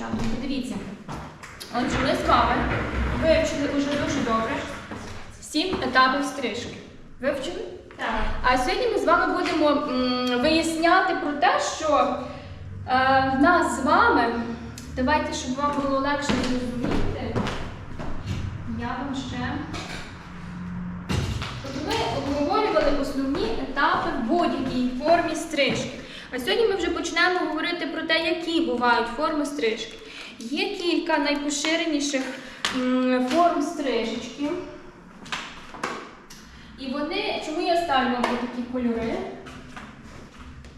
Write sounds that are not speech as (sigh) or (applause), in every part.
початку. Подивіться. Отже, ми з вами вивчили уже дуже добре сім етапів стрижки. Вивчили? Так. А сьогодні ми з вами будемо м, виясняти про те, що е, в нас з вами, давайте, щоб вам було легше зрозуміти, я вам ще. Тобто ми обговорювали основні етапи в будь-якій формі стрижки. А сьогодні ми вже почнемо говорити про те, які бувають форми стрижки. Є кілька найпоширеніших форм стрижечки. І вони, чому я ставлю вам такі кольори?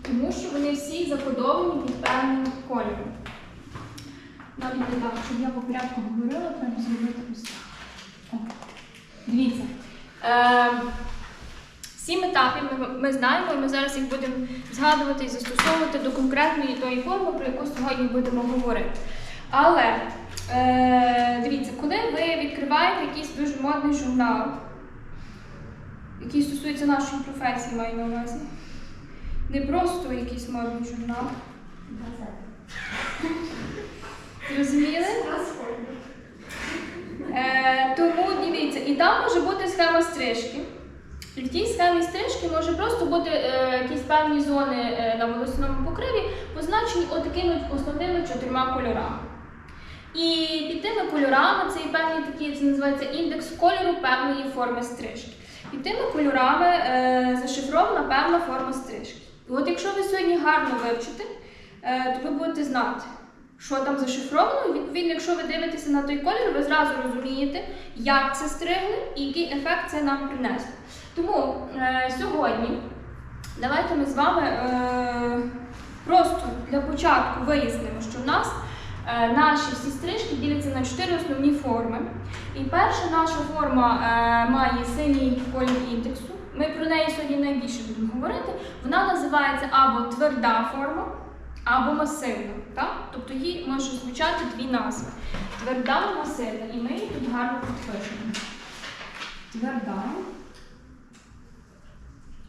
Тому що вони всі закодовані під певним кольором. Навіть не так, щоб я по порядку говорила, треба зробити ось так. Дивіться. Е, сім етапів ми, ми знаємо, і ми зараз їх будемо згадувати і застосовувати до конкретної тої форми, про яку сьогодні будемо говорити. Але е, дивіться, коли ви відкриваєте якийсь дуже модний журнал, який стосується нашої професії, маю на увазі. Не просто якийсь модний журнал. Зрозуміли? Е, тому дивіться, і там може бути схема стрижки. В тій схемі стрижки може просто бути е, якісь певні зони е, на волосному покриві, позначені отакими основними чотирма кольорами. І під тими кольорами це і певні такі, це називається індекс кольору певної форми стрижки. Під тими кольорами е, зашифрована певна форма стрижки. І от якщо ви сьогодні гарно вивчите, е, то ви будете знати, що там зашифровано. Відповідно, якщо ви дивитеся на той колір, ви зразу розумієте, як це стригли і який ефект це нам принесло. Тому е, сьогодні давайте ми з вами е, просто для початку вияснимо, що в нас е, наші всі стрижки діляться на чотири основні форми. І перша наша форма е, має синій колір індексу. Ми про неї сьогодні найбільше будемо говорити. Вона називається або тверда форма, або масивна. Так? Тобто їй може звучати дві назви: тверда, масивна. І ми її тут гарно підпишемо. Тверда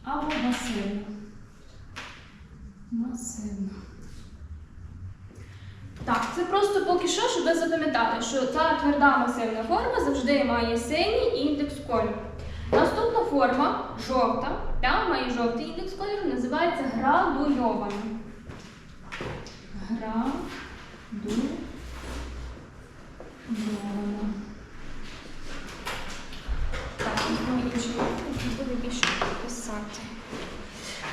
або масивна. Масивна. Так, це просто поки що, щоб ви запам'ятали, що ця тверда масивна форма завжди має синій індекс кольору. Наступна форма жовта, та, має жовтий індекс кольору, називається градуйована. Градуйована. Так, візьму інший буде більше писати.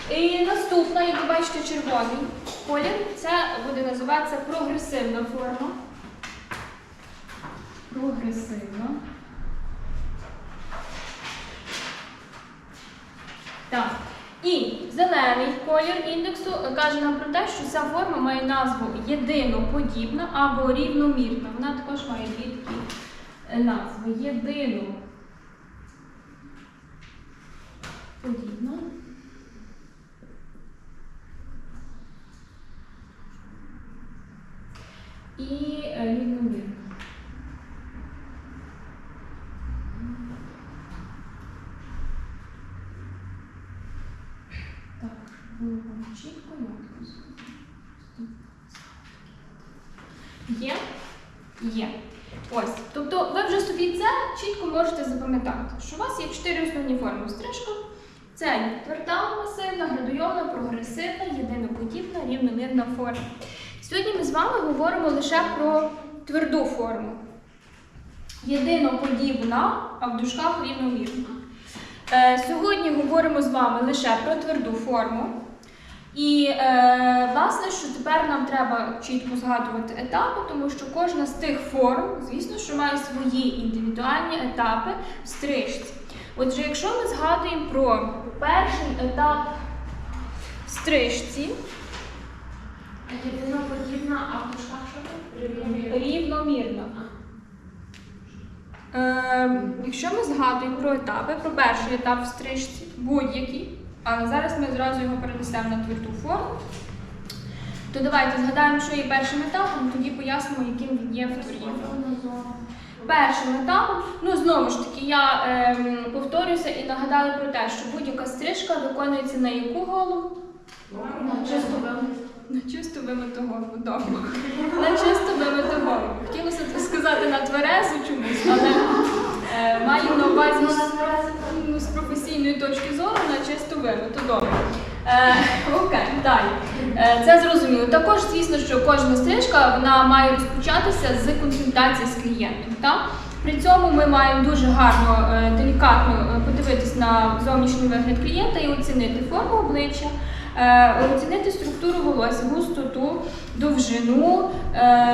І наступна, як ви бачите, червоний колір, це буде називатися прогресивна форма. Прогресивна. Так. І зелений колір індексу каже нам про те, що ця форма має назву єдиноподібна або рівномірна. Вона також має дві такі назви. Єдино. Подібна. І е, рівномірна. Так, було чітко, я Є? Є. Ось. Тобто ви вже собі це чітко можете запам'ятати, що у вас є чотири основні форми стрижка. Це тверда, масивна, градуйовна, прогресивна, єдиноподібна, рівномірна форма. Сьогодні ми з вами говоримо лише про тверду форму. Єдиноподібна, а в дужках рівномірна. Е, сьогодні говоримо з вами лише про тверду форму. І, е, власне, що тепер нам треба чітко згадувати етапи, тому що кожна з тих форм, звісно, що має свої індивідуальні етапи в стрижці. Отже, якщо ми згадуємо про перший етап стрижці, Єдиноподібна, а в дужках що там? рівномірно. Е, якщо ми згадуємо про етапи, про перший етап в стрижці, будь-який, але зараз ми зразу його перенесемо на тверду форму, то давайте згадаємо, що є першим етапом, тоді пояснимо, яким він є в твердій формі. Першим етапом, ну знову ж таки, я ем, повторюся і нагадаю про те, що будь-яка стрижка виконується на яку голову? Чисто вимити. На чисто вимиту голову, добре. На чисто вимиту на тверезу чомусь, але е, маю на увазі ну, з професійної точки зору на чисто вину, то добре. Е, окей, далі. Е, це зрозуміло. Також, звісно, що кожна стрижка вона має розпочатися з консультації з клієнтом. Так? При цьому ми маємо дуже гарно, е, делікатно подивитись на зовнішній вигляд клієнта і оцінити форму обличчя, оцінити структуру волосся, густоту, довжину.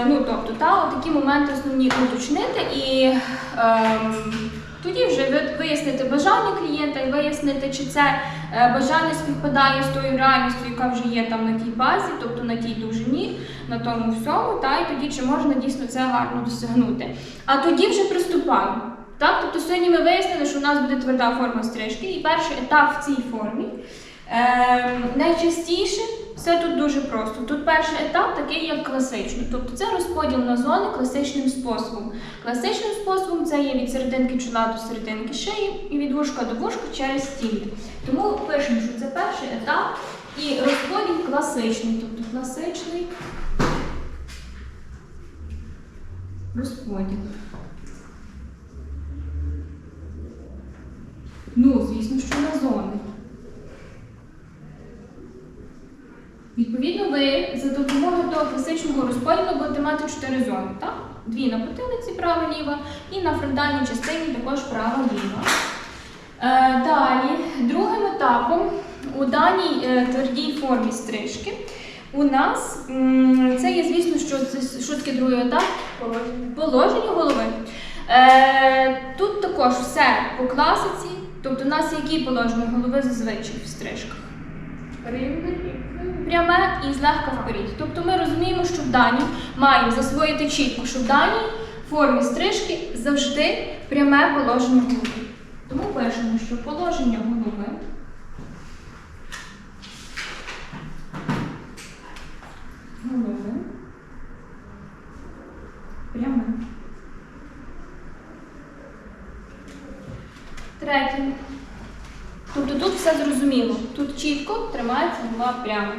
Ну, тобто, та, такі моменти основні уточнити і ем, тоді вже вияснити бажання клієнта і вияснити, чи це е, бажання співпадає з тою реальністю, яка вже є там на тій базі, тобто на тій довжині, на тому всьому, та, і тоді чи можна дійсно це гарно досягнути. А тоді вже приступаємо. Так? Тобто сьогодні ми вияснили, що у нас буде тверда форма стрижки, і перший етап в цій формі. Е, найчастіше все тут дуже просто. Тут перший етап такий, як класичний. Тобто це розподіл на зони класичним способом. Класичним способом це є від серединки чола до серединки шиї і від вушка до вушка через стіни. Тому пишемо, що це перший етап і розподіл класичний. Тобто класичний розподіл. Ну, звісно, що на зони. Відповідно, ви за допомогою того класичного розподілу будете мати чотири зони, так? Дві на потилиці права ліва і на фронтальній частині також права ліва. Е, далі, другим етапом у даній е, твердій формі стрижки у нас це є, звісно, що це що таке другий етап? Положення голови. Е, тут також все по класиці, тобто у нас які положення голови зазвичай в стрижках? Пряме і злегка вперед. Тобто ми розуміємо, що в даній маємо засвоїти чітко, що в даній формі стрижки завжди пряме положення голови. Тому пишемо, що положення голови голови пряме. Третє. Тобто тут все зрозуміло. Тут чітко тримається голова прямо.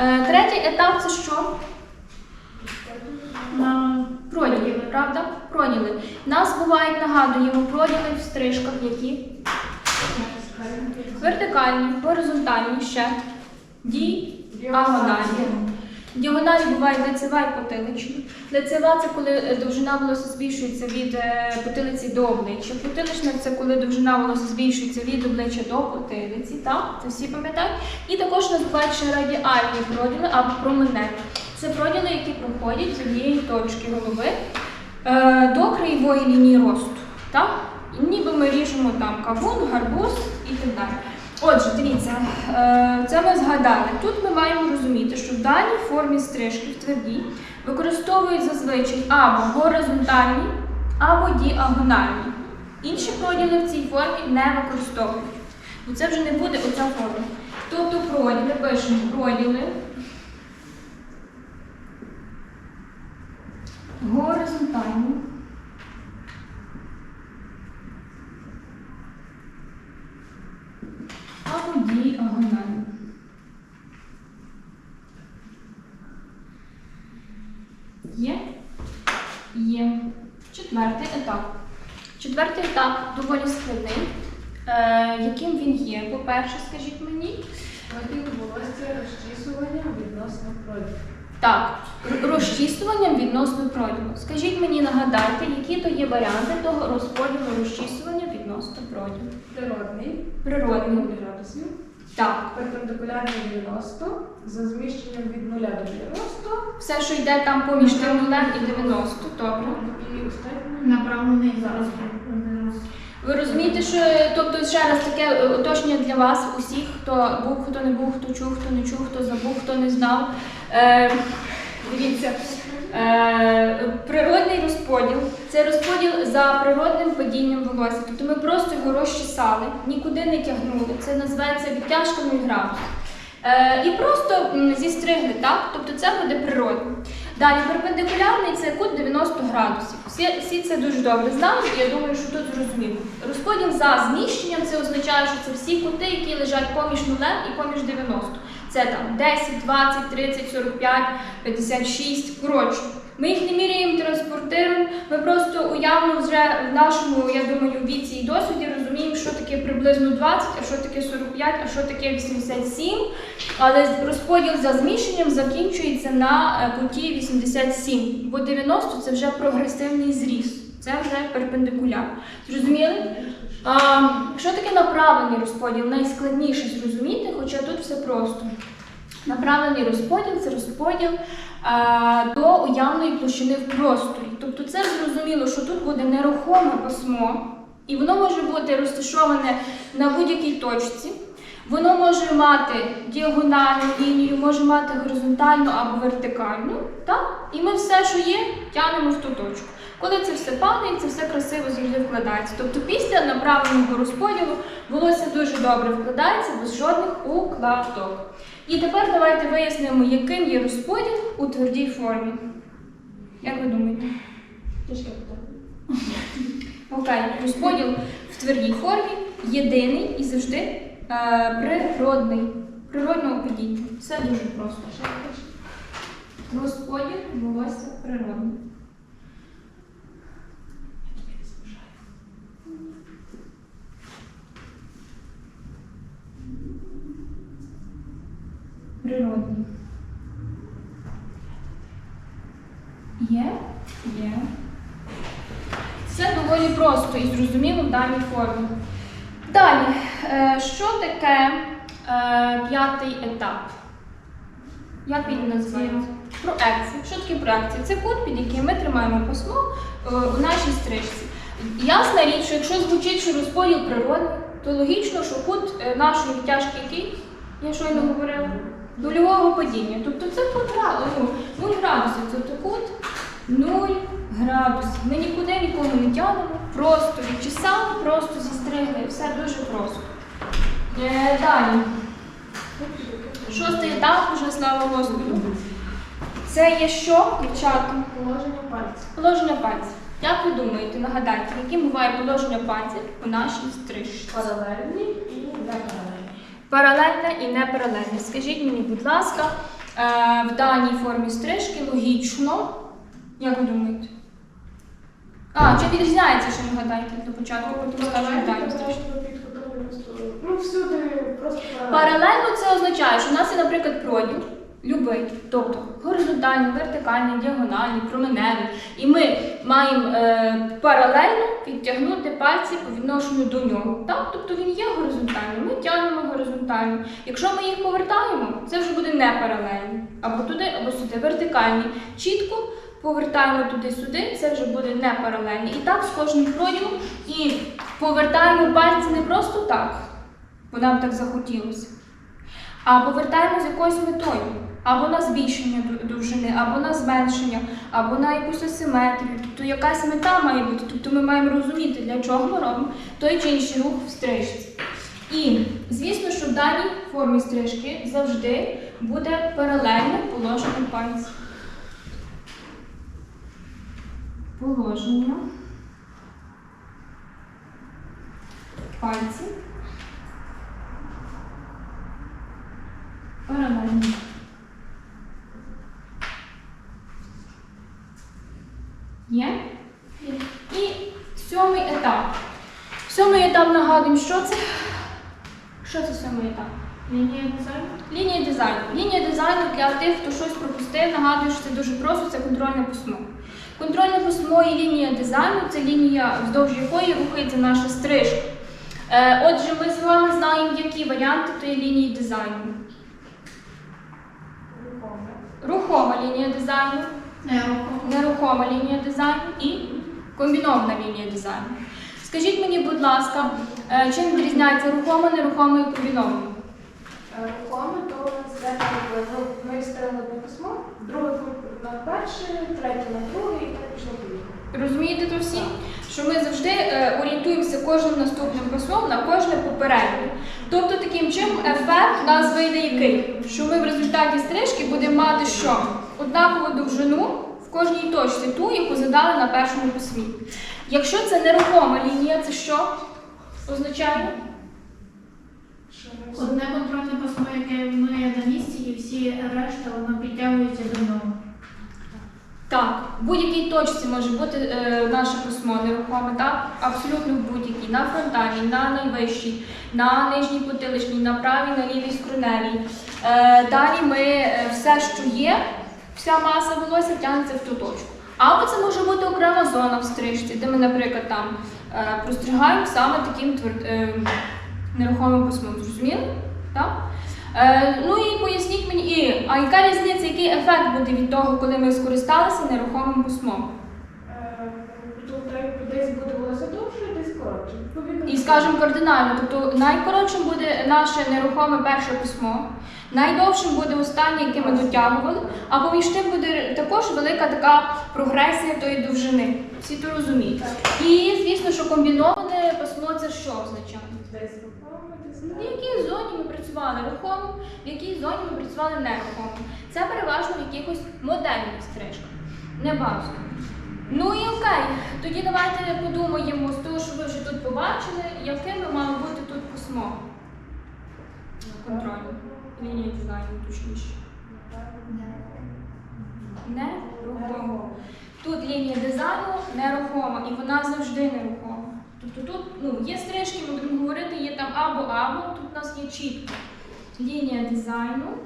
Е, третій етап це що? На проділи, правда? Проділи. Нас бувають, нагадуємо, проділи в стрижках, які вертикальні, горизонтальні ще, діагональні. Діагоналі бувають лицева і потиличні. Лицева це коли е, довжина волосся збільшується від е, потилиці до обличчя. Потилична це коли довжина волосся збільшується від обличчя до потилиці. Так? Це всі пам'ятають. І також називають ще радіальні проділи або променеві. Це проділи, які проходять з однієї точки голови е, до краєвої лінії росту. Так? Ніби ми ріжемо там кавун, гарбуз і так далі. Отже, дивіться, е, це ми згадали. Тут ми маємо розуміти, що в даній формі стрижки в твердій використовують зазвичай або горизонтальні, або діагональні. Інші проділи в цій формі не використовують. Бо це вже не буде оця форма. Тобто проділи, пишемо проділи. Горизонтальні. Або діагонально. Є? Є. Четвертий етап. Четвертий етап доволі складний. Е, яким він є? По-перше, скажіть мені. Волосся розчісування відносно проділу. Так, розчісуванням відносно проділу. Скажіть мені, нагадайте, які то є варіанти того розподілу розчісування відносно проділу? Природний. Природний. 0 градусів. Так. Перпендикулярний 90. За зміщенням від 0 до 90. Все, що йде там поміж тим нулем і 90, добре. І останнє. Направлений зараз. Ви розумієте, що тобто ще раз таке е, уточнення для вас, усіх, хто був, хто не був, хто чув, хто не чув, хто забув, хто не знав. Е, дивіться, е, природний розподіл це розподіл за природним падінням волосся. Тобто ми просто його розчесали, нікуди не тягнули. Це називається відтяжка 0 градусів. Е, і просто зістригли, так? Тобто це буде природно. Далі перпендикулярний це кут 90 градусів. Всі, всі це дуже добре знають, і я думаю, що тут зрозуміло. Розподіл за зміщенням це означає, що це всі кути, які лежать поміж нулем і поміж 90. Це там 10, 20, 30, 45, 56. Коротше, ми їх не міряємо транспортиром, ми просто уявно вже в нашому, я думаю, віці і досвіді розуміємо, що таке приблизно 20, а що таке 45, а що таке 87. Але розподіл за зміщенням закінчується на е, куті 87, бо 90 це вже прогресивний зріст, це вже перпендикуляр. Зрозуміли? А, що таке направлений розподіл? Найскладніше зрозуміти, хоча тут все просто. Направлений розподіл це розподіл до уявної площини в просторі. Тобто це зрозуміло, що тут буде нерухоме пасмо, і воно може бути розташоване на будь-якій точці. Воно може мати діагональну лінію, може мати горизонтальну або вертикальну. Так? І ми все, що є, тягнемо в ту точку. Коли це все падає, це все красиво завжди вкладається. Тобто після направленого розподілу волосся дуже добре вкладається без жодних укладок. І тепер давайте вияснимо, яким є розподіл у твердій формі. Як ви думаєте? Питання. Окей, розподіл в твердій формі єдиний і завжди е, природний, природного падіння. Все дуже просто. Розподіл волосся природний. Природний. Є? Є. Це доволі просто і зрозуміло в даній формі. Далі, е, що таке е, п'ятий етап? Як він називається? Проекція. Що таке проекція? Це кут, під яким ми тримаємо пасмо е, у нашій стрижці. Ясна річ, що якщо звучить, що розподіл природний, то логічно, що кут нашої втяжки який? Я щойно говорила. Нульового падіння. Тобто це градусів, 0 градусів. Тобто кут 0 градусів. Ми нікуди нікого не тягнемо, просто відчесали, просто зістригли. Все дуже просто. Е, далі. Шостий етап, вже слава Господу. Це є що, дівчата? Положення пальців. Положення пальців. Як ви думаєте, нагадайте, яким буває положення пальців у нашій стрижці? Паралельні і непаралельні. Паралельне і непаралельне. Скажіть мені, будь ласка, е, в даній формі стрижки логічно, як ви думаєте? А, чи відрізняється, що нагадайте до початку, потім скажемо далі стрижки. Ну, всюди просто паралельно. Паралельно це означає, що у нас є, наприклад, проділ, любий, тобто горизонтальний, вертикальний, діагональний, променевий. І ми маємо е, паралельно підтягнути пальці по відношенню до нього. Так? Тобто він є горизонтальним, ми тягнемо горизонтально. Якщо ми їх повертаємо, це вже буде не паралельно. Або туди, або сюди. Вертикальний. Чітко повертаємо туди-сюди, це вже буде не паралельно. І так з кожним проділом. І повертаємо пальці не просто так, бо нам так захотілося. А повертаємо з якоюсь метою. Або на збільшення довжини, або на зменшення, або на якусь асиметрію. Тобто якась мета має бути. Тобто ми маємо розуміти, для чого ми робимо той чи інший рух в стрижці. І звісно, що в даній формі стрижки завжди буде паралельне положення пальців. Положення пальців. Паралельно. Є? І сьомий етап. Сьомий етап нагадуємо, що це? Що це сьомий етап? Лінія дизайну. Лінія дизайну. Лінія дизайну для тих, хто щось пропустив, нагадую, що це дуже просто, це контрольне письмо. Контрольне письмо і лінія дизайну це лінія, вздовж якої рухається наша стрижка. Е, отже, ми з вами знаємо, які варіанти тієї лінії дизайну. Рухома лінія дизайну, нерухома лінія дизайну і комбінована лінія дизайну. Скажіть мені, будь ласка, е, чим відрізняється рухома, нерухома і комбінована? Е, Рухоме, то це ну, ми стріли по письмо, другий на перший, третій на другий, і так пішло. Розумієте то всі? Що ми завжди е, орієнтуємося кожним наступним письмом на кожне попереднє. Тобто таким чином ефект у нас вийде який? Що ми в результаті стрижки будемо мати що? Однакову довжину в кожній точці, ту, яку задали на першому письмі. Якщо це нерухома лінія, це що означає? Ми Одне контрольне письмо, яке є на місці, і всі решта воно підтягується до нього. Так, в будь-якій точці може бути е, наше письмо нерухоме, так? Абсолютно в будь-якій. На фронтальній, на найвищій, на нижній потиличній, на правій, на лівій скроневій. Е, далі ми е, все, що є, вся маса волосся тягнеться в ту точку. Або це може бути окрема зона в стрижці, де ми, наприклад, там е, простригаємо саме таким тверд, е, нерухомим письмом. Зрозуміли? Так? Е, ну і поясніть мені, і, а яка різниця, який ефект буде від того, коли ми скористалися нерухомим письмом? Е, десь буде волосся довше, десь коротше. І скажемо кардинально, тобто найкоротшим буде наше нерухоме перше письмо, найдовшим буде останнє, яке ми дотягували, а поміж тим буде також велика така прогресія тої довжини. Всі то розуміють. І звісно, що комбіноване письмо це що означає? В якій зоні ми працювали рухомо, в якій зоні ми працювали нерухомо. Це переважно в якихось модельних стрижках, не базових. Ну і окей, тоді давайте подумаємо з того, що ви вже тут побачили, яким би мало бути тут письмо. Контролю. Лінія дизайну точніше. Нерухомо. Тут лінія дизайну нерухома, і вона завжди нерухома. Тобто тут ну, є стрижки, ми будемо говорити, є там або або, тут у нас є чітко. Лінія дизайну.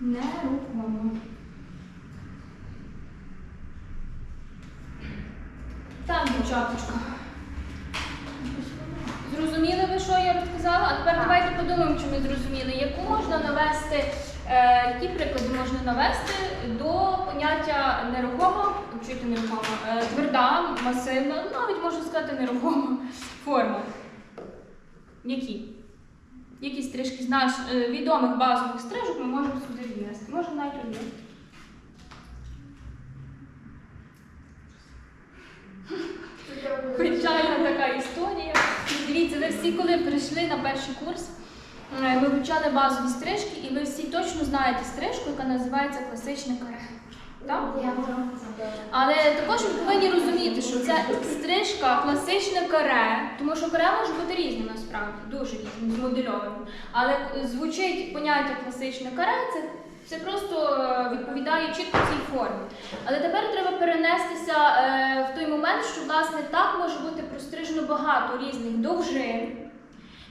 Нерухомо. Так, дівчаточка. Зрозуміли ви, що я розказала? А тепер давайте подумаємо, чи ми зрозуміли, яку можна навести, які приклади можна навести до поняття нерухома, чуєте нерухома, е, тверда, масивна, навіть можна сказати нерухома (laughs) форма. Які? Які стрижки з е, відомих базових стрижок ми можемо сюди внести? Може навіть одну. Печальна така історія. Дивіться, ви всі, коли прийшли на перший курс, е, ми вивчали базові стрижки, і ви всі точно знаєте стрижку, яка називається класичне каре. Так? Але також ви повинні розуміти, що це стрижка класичне каре, тому що каре може бути різне насправді, дуже різне, змодельоване. Але звучить поняття класичне каре, це, це просто е, відповідає чітко цій формі. Але тепер треба перенестися е, в той момент, що власне так може бути прострижено багато різних довжин.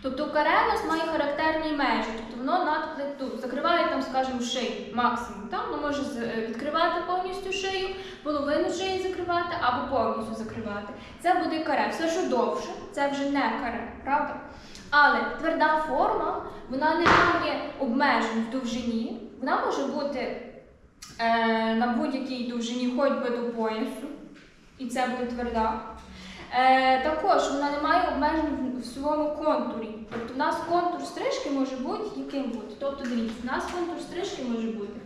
Тобто каре у нас має характерні межі, тобто воно над плиту закриває там, скажімо, шию максимум. Там воно може е, відкривати повністю шию, половину шиї закривати або повністю закривати. Це буде каре. Все, що довше, це вже не каре, правда? Але тверда форма, вона не має обмежень в довжині, вона може бути е, на будь-якій довжині, хоч би до поясу, і це буде тверда. Е, також вона не має обмежень в- своєму контурі. Тобто в нас контур стрижки може бути яким бути. Тобто дивіться, у нас контур стрижки може бути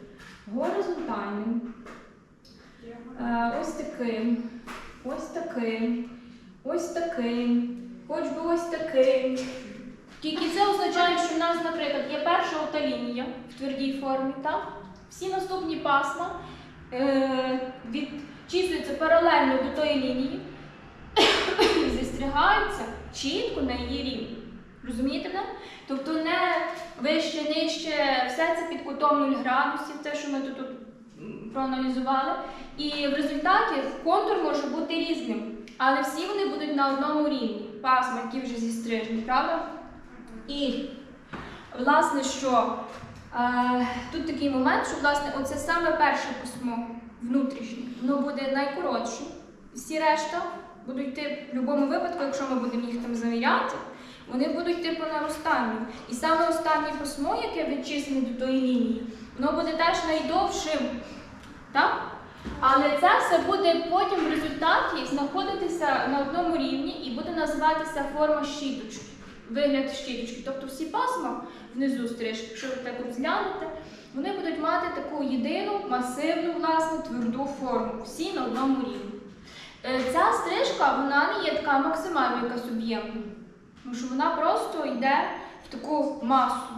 горизонтальним, е, ось таким, ось таким, ось таким, хоч би ось таким. Тільки це означає, що в нас, наприклад, є перша ота лінія в твердій формі, так? Всі наступні пасма е, відчислюються паралельно до тої лінії і чітко на її рівні. Розумієте мене? Тобто не вище, нижче, все це під кутом 0 градусів, те, що ми тут, тут проаналізували. І в результаті контур може бути різним, але всі вони будуть на одному рівні, пасма, які вже зістрижені, правда? І власне, що е, тут такий момент, що власне оце саме перше письмо внутрішнє, воно буде найкоротше. Всі решта будуть йти в будь-якому випадку, якщо ми будемо їх там завіряти, вони будуть йти по наростанню. І саме останнє письмо, яке відчислене до тої лінії, воно буде теж найдовшим. Так? Але це все буде потім в результаті знаходитися на одному рівні і буде називатися форма щіточки, вигляд щіточки. Тобто всі пасма внизу стрижки, якщо ви так розглянете, вони будуть мати таку єдину, масивну, власне, тверду форму. Всі на одному рівні. Е, Ця стрижка вона не є така максимально якась об'ємна, тому що вона просто йде в таку масу.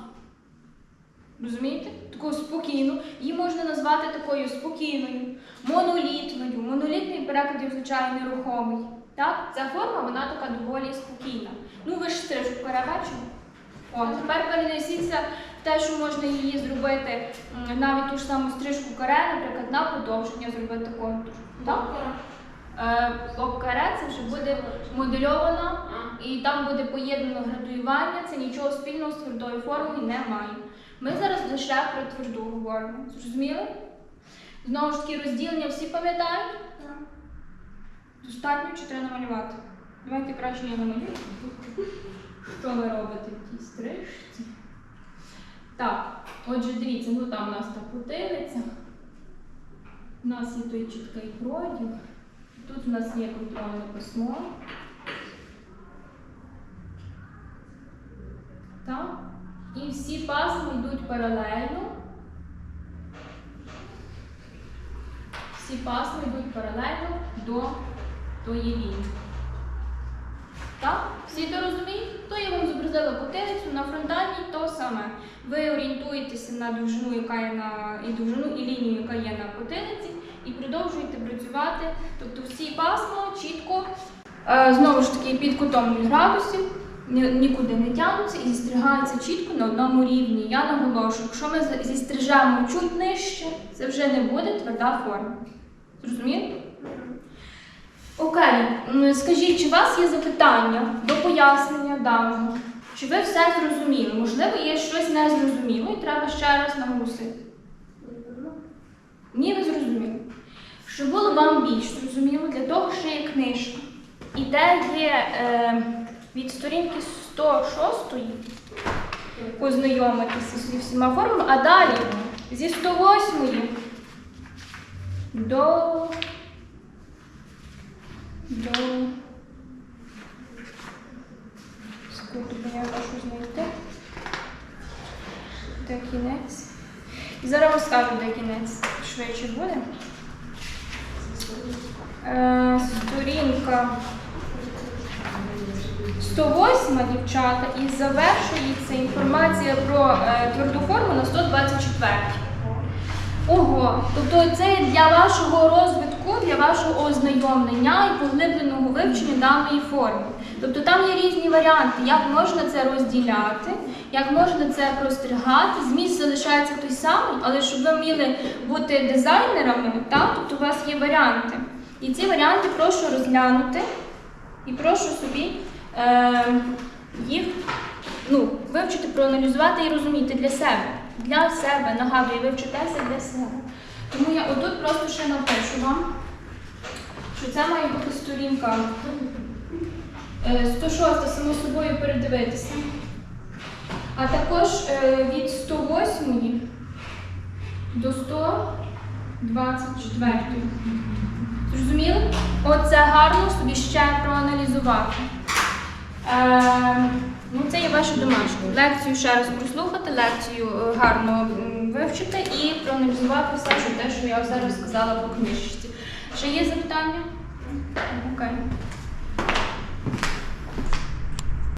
Розумієте? Таку спокійну. Її можна назвати такою спокійною, монолітною. Монолітний в перекладі означає нерухомий. Так? Ця форма вона така доволі спокійна. Ну ви ж стрижку каре бачили? О, тепер перенесіться в те, що можна її зробити навіть ту ж саму стрижку каре, наприклад, на подовження зробити контур. Так? Е, Об це вже буде модельовано і там буде поєднано градуювання, це нічого спільного з твердою формою не має. Ми зараз лише про тверду говоримо. Зрозуміли? Знову ж таки, розділення всі пам'ятають? Достатньо чи треба намалювати? Давайте краще я намалюю. Що ви робите в тій стрижці? Так, отже, дивіться, ну там у нас та потилиця. У нас є той чіткий проділ. Тут у нас є контрольне письмо. Так. І всі пасми йдуть паралельно. Всі пасми йдуть паралельно до тої лінії. Так? Всі це розуміють? То я вам зобразила потилицю, на фронтальній то саме. Ви орієнтуєтеся на довжину, яка є на і довжину, і лінію, яка є на потилиці, і продовжуєте працювати. Тобто всі пасма чітко, е, знову ж таки, під кутом 0 градусів, нікуди не тягнуться і зістригаються чітко на одному рівні. Я наголошую, якщо ми з- зістрижемо чуть нижче, це вже не буде тверда форма. Зрозумієте? Окей, скажіть, чи у вас є запитання до пояснення даного? Чи ви все зрозуміли? Можливо, є щось незрозуміло і треба ще раз наголосити. Ні, ви зрозуміли. Щоб було вам більш зрозуміло, для того, що є книжка. І де є е, від сторінки 106 познайомитися зі всіма формами, а далі зі 108 до до Секунду, я можу знайти. Де кінець. І зараз розкажу, де кінець. Швидше буде. Е, сторінка 108, дівчата, і завершується інформація про е, тверду форму на 124. Ого, тобто це для вашого розвитку, для вашого ознайомлення і поглибленого вивчення даної форми. Тобто там є різні варіанти, як можна це розділяти, як можна це простригати. Зміст залишається той самий, але щоб ви вміли бути дизайнерами, так, тобто у вас є варіанти. І ці варіанти прошу розглянути і прошу собі е, їх ну, вивчити, проаналізувати і розуміти для себе. Для себе, нагадую, вивчитеся для себе. Тому я отут просто ще напишу вам, що це має бути сторінка 106, само собою передивитися. А також е, від 108 до 124. Зрозуміли? Оце гарно собі ще проаналізувати. Е, ну, це є ваше домашнє. Лекцію ще раз прослухати, лекцію е, гарно вивчити і проаналізувати все, що те, що я зараз сказала по книжці. Ще є запитання? Окей.